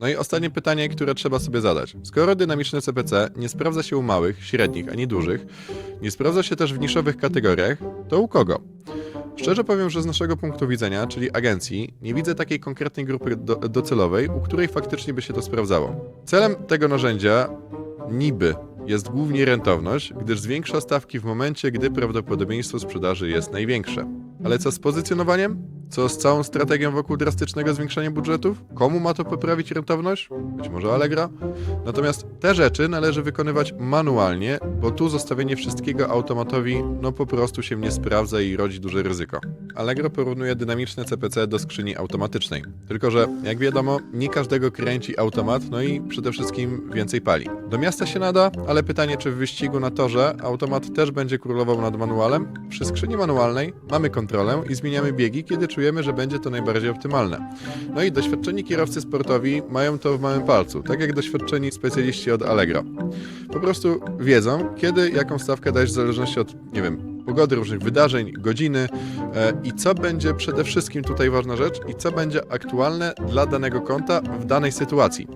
No i ostatnie pytanie, które trzeba sobie zadać. Skoro dynamiczne CPC nie sprawdza się u małych, średnich ani dużych, nie sprawdza się też w niszowych kategoriach, to u kogo? Szczerze powiem, że z naszego punktu widzenia, czyli agencji, nie widzę takiej konkretnej grupy do, docelowej, u której faktycznie by się to sprawdzało. Celem tego narzędzia niby jest głównie rentowność, gdyż zwiększa stawki w momencie, gdy prawdopodobieństwo sprzedaży jest największe. Ale co z pozycjonowaniem? Co z całą strategią wokół drastycznego zwiększania budżetów? Komu ma to poprawić rentowność? Być może Allegro? Natomiast te rzeczy należy wykonywać manualnie, bo tu zostawienie wszystkiego automatowi no po prostu się nie sprawdza i rodzi duże ryzyko. Allegro porównuje dynamiczne CPC do skrzyni automatycznej. Tylko, że jak wiadomo, nie każdego kręci automat, no i przede wszystkim więcej pali. Do miasta się nada, ale pytanie, czy w wyścigu na torze automat też będzie królował nad manualem? Przy skrzyni manualnej mamy kontrolę i zmieniamy biegi, kiedy czujemy, że będzie to najbardziej optymalne. No i doświadczeni kierowcy sportowi mają to w małym palcu, tak jak doświadczeni specjaliści od Allegro. Po prostu wiedzą, kiedy jaką stawkę dać w zależności od, nie wiem, pogody, różnych wydarzeń, godziny e, i co będzie przede wszystkim tutaj ważna rzecz i co będzie aktualne dla danego konta w danej sytuacji.